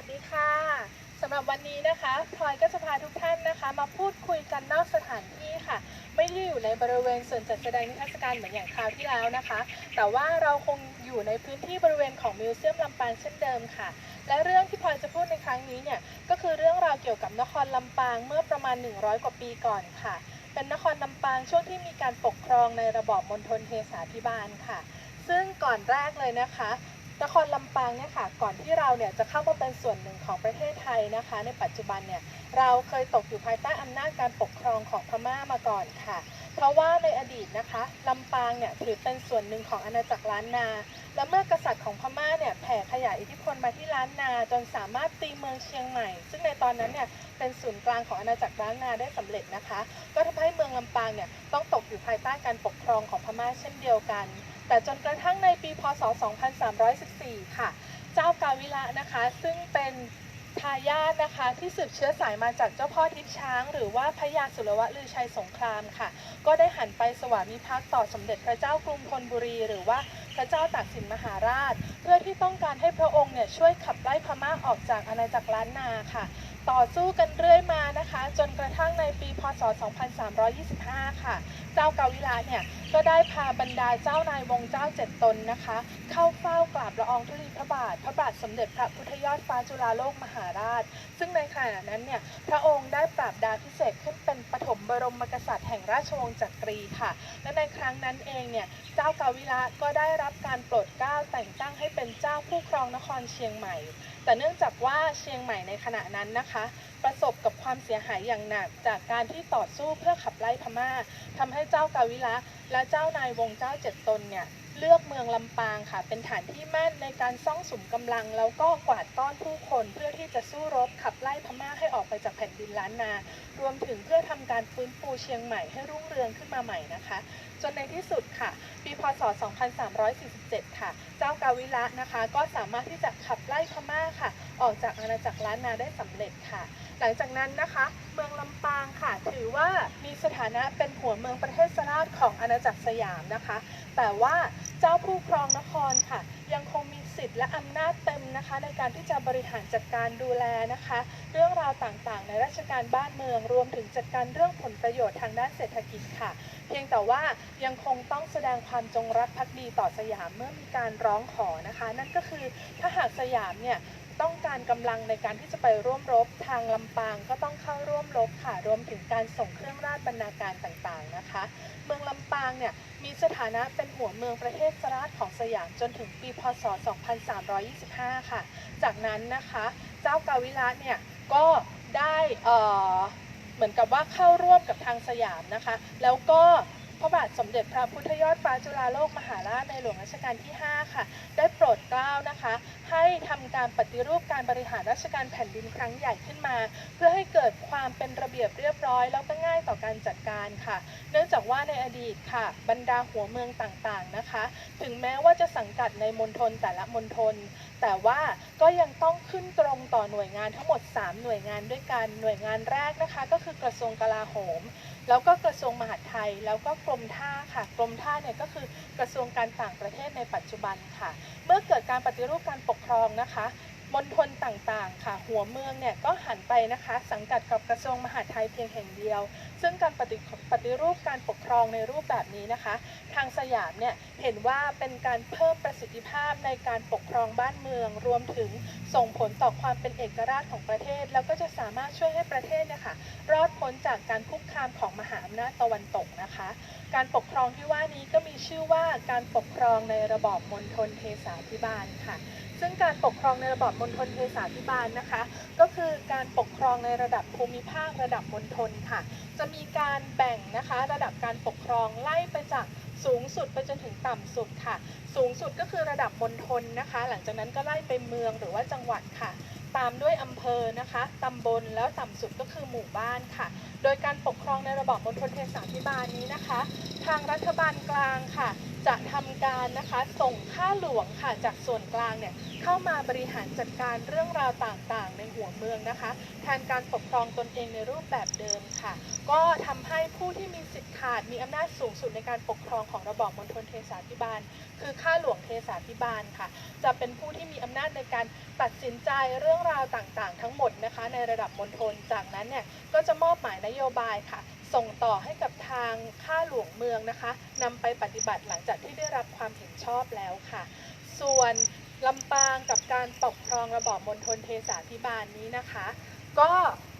วัสดีค่ะสำหรับวันนี้นะคะพลอยก็จะพาทุกท่านนะคะ มาพูดคุยกันนอกสถานที่ค่ะ ไม่ได้อยู่ในบริเวณส่วนจัดแสดงนิทรรศการเหมือนอย่างคราวที่แล้วนะคะ แต่ว่าเราคงอยู่ในพื้นที่บริเวณของมิวเซียมลำปางเช่นเดิมค่ะ และเรื่องที่พลอยจะพูดในครั้งนี้เนี่ยก็คือเรื่องราวเกี่ยวกับนครลำปางเมื่อประมาณ 100 กว่าปีก่อนค่ะ เป็นนครลำปางช่วงที่มีการปกครองในระบอบมณฑลเทศาธิบาลค่ะ ซึ่งก่อนแรกเลยนะคะ นครลำปางเนี่ยค่ะก่อนที่เราเนี่ยจะเข้ามาเป็นส่วนหนึ่งของประเทศไทยนะคะ ในปัจจุบันเนี่ยเราเคยตกอยู่ภายใต้อำนาจการปกครองของพม่ามาก่อนค่ะ เพราะว่าในอดีตนะคะลำปางเนี่ยถือเป็นส่วนหนึ่งของอาณาจักรล้านนา และเมื่อกษัตริย์ของพม่าเนี่ยแผ่ขยายอิทธิพลมาที่ล้านนาจนสามารถตีเมืองเชียงใหม่ ซึ่งในตอนนั้นเนี่ยเป็นศูนย์กลางของอาณาจักรล้านนาได้สำเร็จนะคะ ก็ทำให้เมืองลำปางเนี่ยต้องตกอยู่ภายใต้การปกครองของพม่าเช่นเดียวกัน แต่จนกระทั่งในปีพศ 2314 ค่ะ เจ้ากาวิระนะคะ ซึ่งเป็นทายาทนะคะที่สืบเชื้อสายมาจากเจ้าพ่อทิพช้าง หรือว่าพระยาสุรวะลือชัยสงครามค่ะ ก็ได้หันไปสวามิภักดิ์ต่อสมเด็จพระเจ้ากรุงธนบุรี หรือว่าพระเจ้าตากสินมหาราช เพื่อที่ต้องการให้พระองค์เนี่ยช่วยขับไล่พม่าออกจากอาณาจักรล้านนาค่ะ ต่อสู้กันเรื่อยมานะคะ จนกระทั่งในปีพศ 2325 ค่ะ เจ้ากาวิระเนี่ยก็ได้พาบรรดาเจ้านาย วงเจ้าเจ็ดตนนะคะ เข้าเฝ้ากราบละอองธุลีพระบาท พระบาทสมเด็จพระพุทธยอดฟ้าจุฬาโลกมหาราช ซึ่งในขณะนั้นเนี่ยพระองค์ได้ปราบดาพิเศษขึ้นเป็นปฐมบรมกษัตริย์แห่งราชวงศ์จักรีค่ะ และในครั้งนั้นเองเนี่ยเจ้ากาวิระก็ได้รับการโปรดเกล้าแต่งตั้งให้เป็นเจ้าผู้ครองนครเชียงใหม่ แต่เนื่องจากว่าเชียงใหม่ในขณะนั้นนะคะ ประสบกับความเสียหายอย่างหนัก จากการที่ต่อสู้เพื่อขับไล่พม่าทำให้เจ้ากาวิละและเจ้านายวงเจ้าเจ็ดตนเนี่ย เลือกเมืองลำปางค่ะ เป็นฐานที่มั่นในการซ่องสุมกำลัง แล้วก็กวาดต้อนผู้คนเพื่อที่จะสู้รบขับไล่พม่าให้ออกไปจากแผ่นดินล้านนา รวมถึงเพื่อทำการฟื้นฟูเชียงใหม่ให้รุ่งเรืองขึ้นมาใหม่นะคะ จนในที่สุดค่ะ ปีพศ 2347 ค่ะ เจ้ากาวิระนะคะ ก็สามารถที่จะขับไล่พม่าค่ะ ออกจากอาณาจักรล้านนาได้สำเร็จค่ะ หลังจากนั้นนะคะ เมืองลำปางค่ะ ถือว่ามีสถานะเป็นหัวเมืองประเทศสราชของอาณาจักรสยามนะคะ แต่ว่าเจ้าผู้ครองนครค่ะ ยังคงมีสิทธิ์และอำนาจเต็มนะคะ ในการที่จะบริหารจัดการดูแลนะคะ เรื่องราวต่างๆ ในราชการบ้านเมืองรวมถึงจัดการเรื่องผลประโยชน์ทางด้านเศรษฐกิจค่ะ เพียงแต่ว่ายังคงต้องแสดงความจงรักภักดีต่อสยามเมื่อมีการร้องขอนะคะ นั่นก็คือถ้าหากสยามเนี่ย ต้องการกำลังในการที่จะไปร่วมรบ ทางลำปางก็ต้องเข้าร่วมรบค่ะ รวมถึงการส่งเครื่องราชบรรณาการต่างๆนะคะ เมืองลำปางเนี่ยมีสถานะเป็นหัวเมืองประเทศสราชของสยามจนถึงปีพศ 2325 ค่ะ จากนั้นนะคะเจ้ากาวิระเนี่ยก็ได้เเหมือนกับว่าเข้าร่วมกับทางสยามนะคะ แล้วก็ พระบาทสมเด็จพระพุทธยอดฟ้าจุฬาโลกมหาราชในหลวงรัชกาลที่ 5 ค่ะ ได้โปรดเกล้านะคะ ให้ทำการปฏิรูปการบริหารราชการแผ่นดินครั้งใหญ่ขึ้นมา เพื่อให้เกิดความเป็นระเบียบเรียบร้อย แล้วก็ง่ายต่อการจัดการค่ะ เนื่องจากว่าในอดีตค่ะ บรรดาหัวเมืองต่างๆนะคะ ถึงแม้ว่าจะสังกัดในมณฑลแต่ละมณฑลแต่ว่าก็ยังต้องขึ้นตรงต่อหน่วยงานทั้งหมด 3 หน่วยงานด้วยกันหน่วยงานแรกนะคะ ก็คือกระทรวงกลาโหม แล้วก็กระทรวงมหาดไทย แล้วก็กรมท่าค่ะ กรมท่าเนี่ยก็คือกระทรวงการต่างประเทศในปัจจุบันค่ะ เมื่อเกิดการปฏิรูปการปกครองนะคะมณฑลต่างๆ ค่ะ หัวเมืองเนี่ยก็หันไปนะคะ สังกัดกับกระทรวงมหาดไทยเพียงแห่งเดียวซึ่งการปฏิปฏิรูปการปกครองในรูปแบบนี้นะคะ ทางสยามเนี่ยเห็นว่าเป็นการเพิ่มประสิทธิภาพในการปกครองบ้านเมือง รวมถึงส่งผลต่อความเป็นเอกราชของประเทศ แล้วก็จะสามารถช่วยให้ประเทศเนี่ยค่ะรอดพ้นจากการคุกคามของมหาอำนาจตะวันตกนะคะ การปกครองที่ว่านี้ก็มีชื่อว่าการปกครองในระบอบมณฑลเทศาธิบาลค่ะซึ่งการปกครองในระบอบมณฑลเทศาธิบาลนะคะ ก็คือการปกครองในระดับภูมิภาคระดับมณฑลค่ะจะมีการแบ่งนะคะระดับการปกครองไล่ไปจากสูงสุดไปจนถึงต่ำสุดค่ะ สูงสุดก็คือระดับมณฑลนะคะ หลังจากนั้นก็ไล่ไปเมืองหรือว่าจังหวัดค่ะ ตามด้วยอำเภอนะคะตำบลแล้วต่ำสุดก็คือหมู่บ้านค่ะ โดยการปกครองในระบอบมณฑลเทศาธิบาลนี้นะคะ ทางรัฐบาลกลางค่ะ จะทำการนะคะส่งข้าหลวงค่ะจากส่วนกลางเนี่ยเข้ามาบริหารจัดการเรื่องราวต่างๆ ในหัวเมืองนะคะแทนการปกครองตนเองในรูปแบบเดิมค่ะ ก็ทำให้ผู้ที่มีสิทธิ์ขาดมีอำนาจสูงสุดในการปกครองของระบอบมณฑลเทศาภิบาล คือข้าหลวงเทศาภิบาลค่ะ จะเป็นผู้ที่มีอำนาจในการตัดสินใจเรื่องราวต่างๆ ทั้งหมดนะคะในระดับมณฑลจากนั้นเนี่ยก็จะมอบหมายนโยบายค่ะ ส่งต่อให้กับทางข้าหลวงเมืองนะคะนำไปปฏิบัติหลังจากที่ได้รับความเห็นชอบแล้วค่ะ ส่วนลำปางกับการปกครองระบอบมณฑลเทศาธิบาลนี้นะคะ ก็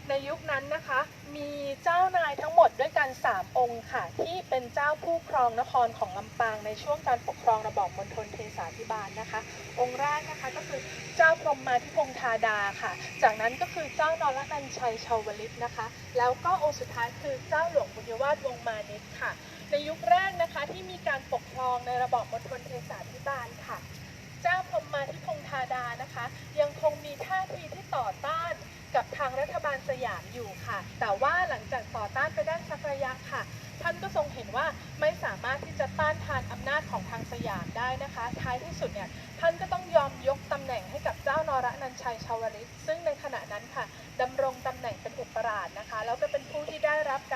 ในยุคนั้นนะคะ มีเจ้านายทั้งหมดด้วยกัน 3 องค์ค่ะ ที่เป็นเจ้าผู้ครองนครของลำปางในช่วงการปกครองระบอบมณฑลเทศาภิบาลนะคะ องค์แรกนะคะก็คือเจ้าพรหมมาธิพงษ์ธาดาค่ะ จากนั้นก็คือเจ้านรนันชัยชาวลิตนะคะ แล้วก็องค์สุดท้ายคือเจ้าหลวงบุญยวาสวงมานิตค่ะ ในยุคแรกนะคะที่มีการปกครองในระบอบมณฑลเทศาภิบาลค่ะ เจ้าพมมาธิพงธาดานะคะ ยังคงมีท่าทีที่ต่อต้านกับทางรัฐบาลสยามอยู่ค่ะ แต่ว่าหลังจากต่อต้านไปได้สักระยะค่ะ ท่านก็ทรงเห็นว่าไม่สามารถที่จะต้านทานอำนาจของทางสยามได้นะคะ ท้ายที่สุดเนี่ยท่านก็ต้องยอมยกตำแหน่งให้กับเจ้านรนันชัยชาวลิตซึ่งในขณะนั้นค่ะ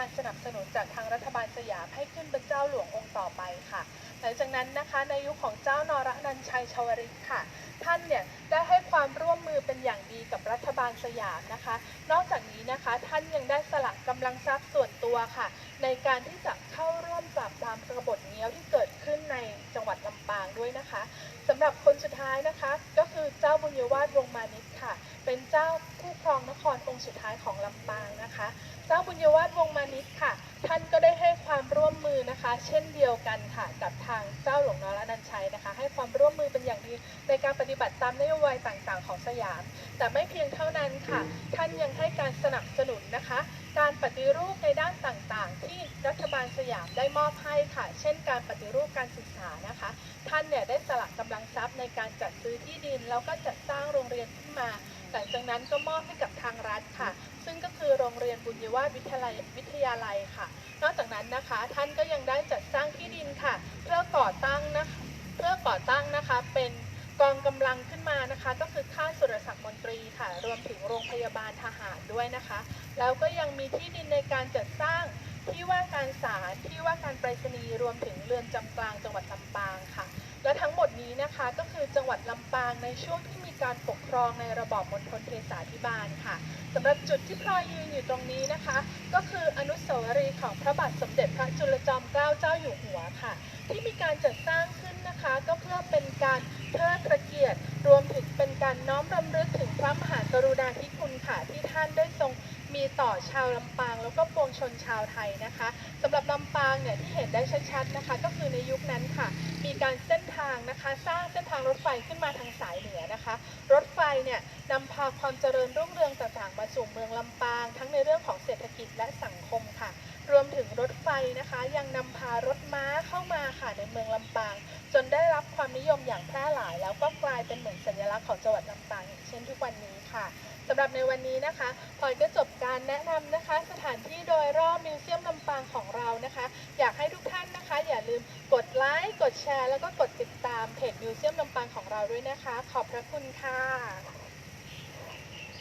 การสนับสนุนจากทางรัฐบาลสยามให้ขึ้นเป็นเจ้าหลวงองค์ต่อไปค่ะ หลังจากนั้นนะคะในยุคของเจ้านรนันชัยชาวลิตค่ะ ท่านเนี่ยได้ให้ความร่วมมือเป็นอย่างดีกับรัฐบาลสยามนะคะ นอกจากนี้นะคะท่านยังได้สละกำลังทรัพย์ส่วนตัวค่ะ ในการที่จะเข้าร่วมปราบปรามกบฏเงี้ยวที่เกิดขึ้นในจังหวัดลำปางด้วยนะคะสำหรับคนสุดท้ายนะคะ ก็คือเจ้าบุญยวาสวงมานิตค่ะ เป็นเจ้าผู้ครองนครองค์สุดท้ายของลำปางนะคะ เจ้าบุญยวาสวงมานิตค่ะ ท่านก็ได้ให้ความร่วมมือนะคะ เช่นเดียวกันค่ะ กับทางเจ้าหลวงนรนันชัยนะคะ ให้ความร่วมมือเป็นอย่างดีในการปฏิบัติตามนโยบายต่างๆ ของสยาม แต่ไม่เพียงเท่านั้นค่ะ ท่านยังให้การสนับสนุนนะคะ การปฏิรูปในด้านต่างๆ ที่รัฐบาลสยามได้มอบให้ค่ะ เช่น การปฏิรูปการศึกษานะคะ ท่านเนี่ยได้สละกำลังทรัพย์ในการจัดซื้อที่ดินแล้วก็จัดสร้างโรงเรียนขึ้นมา หลังจากนั้นก็มอบให้กับทางรัฐค่ะ ซึ่งก็คือโรงเรียนบุญยวาสวิทยาลัยวิทยาลัยค่ะ นอกจากนั้นนะคะท่านก็ยังได้จัดสร้างที่ดินค่ะ เพื่อก่อตั้งนะคะเพื่อก่อตั้งนะคะเป็นกองกำลังขึ้นมานะคะ ก็คือค่ายสุรศักดิ์มนตรีค่ะ รวมถึงโรงพยาบาลทหารด้วยนะคะ แล้วก็ยังมีที่ดินในการจัดสร้างที่ว่าการศาลที่ว่าการไปรษณีย์รวมถึงเรือนจำกลางจังหวัดลำปางค่ะ และทั้งหมดนี้นะคะก็คือจังหวัดลำปางในช่วงที่มี การปกครองในระบอบมณฑลเทศาธิบาลค่ะสำหรับจุดที่พลอยยืนอยู่ตรงนี้นะคะ ก็คืออนุสาวรีย์ของพระบาทสมเด็จพระจุลจอมเกล้าเจ้าอยู่หัวค่ะ ที่มีการจัดสร้างขึ้นนะคะ ก็เพื่อเป็นการเทิดพระเกียรติ รวมถึงเป็นการน้อมรำลึกถึงพระมหากรุณาธิคุณค่ะที่ท่านได้ทรง มีต่อชาวลำปางแล้วก็ปวงชนชาวไทยนะคะสำหรับลำปางเนี่ยที่เห็นได้ชัดๆนะคะ ก็คือในยุคนั้นค่ะ มีการเส้นทางนะคะ สร้างเส้นทางรถไฟขึ้นมาทางสายเหนือนะคะ รถ ไฟเนี่ยนำพาความเจริญรุ่งเรืองต่างๆ มาสู่เมืองลำปาง ทั้งในเรื่องของเศรษฐกิจและสังคมค่ะ รวมถึงรถไฟนะคะ ยังนำพารถม้าเข้ามาค่ะในเมืองลำปาง จนได้รับความนิยมอย่างแพร่หลาย แล้วก็กลายเป็นเหมือนสัญลักษณ์ของจังหวัดลำปางอย่างเช่นทุกวันนี้ค่ะสำหรับในวันนี้นะคะพลอยก็จบการแนะนำนะคะ สถานที่โดยรอบมิวเซียมลำปางของเรานะคะ อยากให้ทุกท่าน อย่าลืมกดไลค์ กดแชร์ แล้วก็กดติดตามเพจมิวเซียมลำปางของเราด้วยนะคะ ขอบพระคุณค่ะ